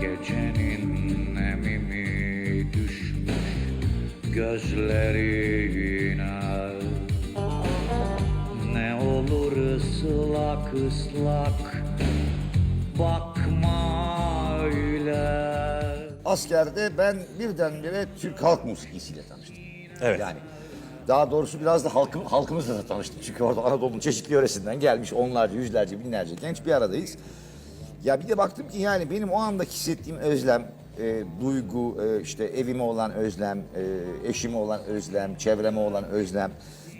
Gecenin nemimi düşmüş gözlerine Ne olur ıslak ıslak bakma öyle Askerde ben birdenbire Türk halk musikisiyle tanıştım. Evet. Yani daha doğrusu biraz da halkım, halkımızla da tanıştık. Çünkü orada Anadolu'nun çeşitli yöresinden gelmiş onlarca, yüzlerce, binlerce genç bir aradayız. Ya bir de baktım ki yani benim o anda hissettiğim özlem, e, duygu, e, işte evime olan özlem, e, eşime olan özlem, çevreme olan özlem.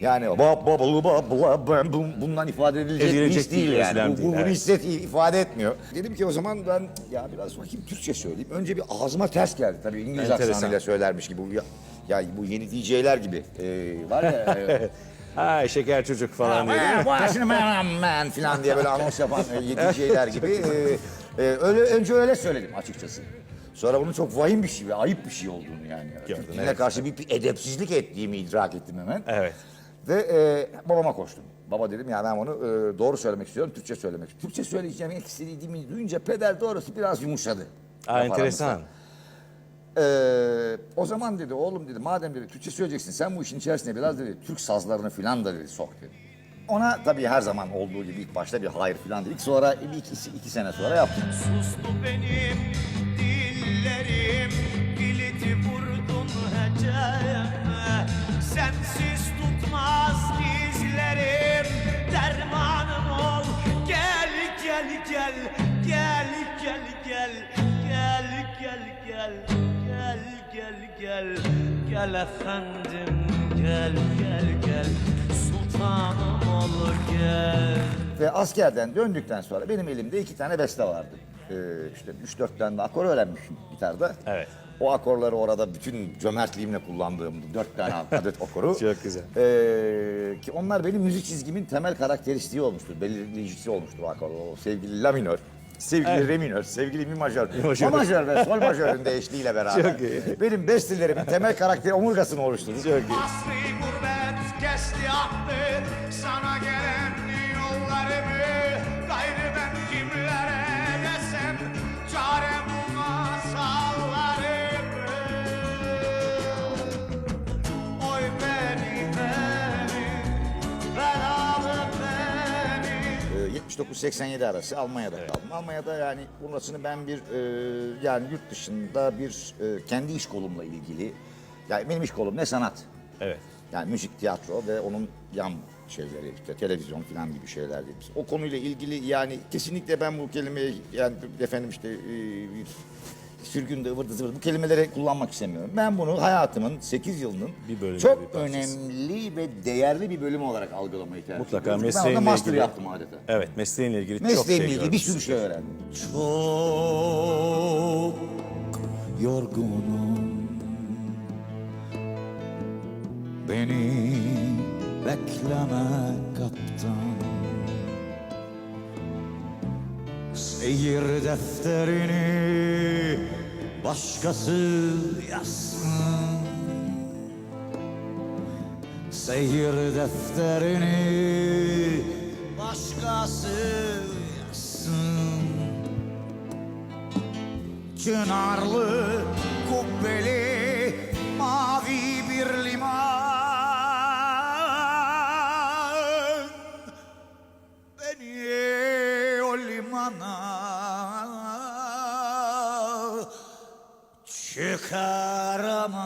Yani ba ba ba ba ba ben bun- bundan ifade edilecek, bir his değil yani. Bu, bu, evet. hisset ifade etmiyor. Dedim ki o zaman ben ya biraz bakayım Türkçe söyleyeyim. Önce bir ağzıma ters geldi tabii İngiliz Enteresan. aksanıyla söylermiş gibi. Ya, ya bu yeni DJ'ler gibi e, var ya. Ha şeker çocuk falan diye. değil mi? Washington man, man falan diye böyle anons yapan e, DJ'ler gibi. E, e, öyle önce öyle söyledim açıkçası. Sonra bunun çok vahim bir şey ve ayıp bir şey olduğunu yani. Gördün, Türk diline evet. karşı bir, bir edepsizlik ettiğimi idrak ettim hemen. Evet. Ve e, babama koştum. Baba dedim ya ben onu e, doğru söylemek istiyorum, Türkçe söylemek istiyorum. Türkçe söyleyeceğim istediğimi duyunca peder doğrusu biraz yumuşadı. Aa, Laf enteresan. aramızda. Ee, o zaman dedi oğlum dedi madem dedi Türkçe söyleyeceksin sen bu işin içerisine biraz dedi Türk sazlarını filan da dedi sok dedi. Ona tabii her zaman olduğu gibi ilk başta bir hayır filan dedik. Sonra bir iki, iki sene sonra yaptık. Sustu benim dillerim Kilidi vurdun heceme Sensiz tutmaz dizlerim Dermanım ol gel gel Gel gel gel Gel gel gel Gel gel gel Gel efendim Gel gel gel Sultanım ol gel Ve askerden döndükten sonra benim elimde iki tane beste vardı. Ee, işte üç dört tane de akor öğrenmişim gitarda. Evet. O akorları orada bütün cömertliğimle kullandığım dört tane adet akoru. Çok güzel. Ee, ki onlar benim müzik çizgimin temel karakteristiği olmuştur. Belirleyicisi olmuştur o akor. O sevgili la minör. Sevgili Evet. re minör, sevgili mi majör, fa majör ve sol majörün de eşliğiyle beraber. Çok iyi. Benim bestelerimin temel karakteri omurgasını oluşturdu. Çok iyi. Asri gurbet kesti attı sana gelen yollarımı Gayrı ben kimlere 79-87 arası Almanya'da kaldım. Almanya'da yani burasını ben bir e, yani yurt dışında bir e, kendi iş kolumla ilgili yani benim iş kolum ne sanat Evet. yani müzik, tiyatro ve onun yan şeyleri işte televizyon falan gibi şeyler değil. O konuyla ilgili yani kesinlikle ben bu kelimeyi yani efendim işte e, bir sürgünde ıvırdı zıvırdı bu kelimeleri kullanmak istemiyorum. Ben bunu hayatımın 8 yılının Bir bölümü, çok bir parçası. önemli ve değerli bir bölüm olarak algılamayı tercih Mutlaka ediyorum. Çünkü Ben mesleğinle orada master ilgili. yaptım adeta. Evet mesleğinle ilgili çok Mesleğimle şey ilgili bir sürü görmüşsün. şey öğrendim. Çok yorgunum Beni bekleme kaptan Seyir defterini başkası yazsın. Seyir defterini başkası yazsın. Çınarlı, kubbeli, mavi bir liman. Beni o limana çıkaramazsın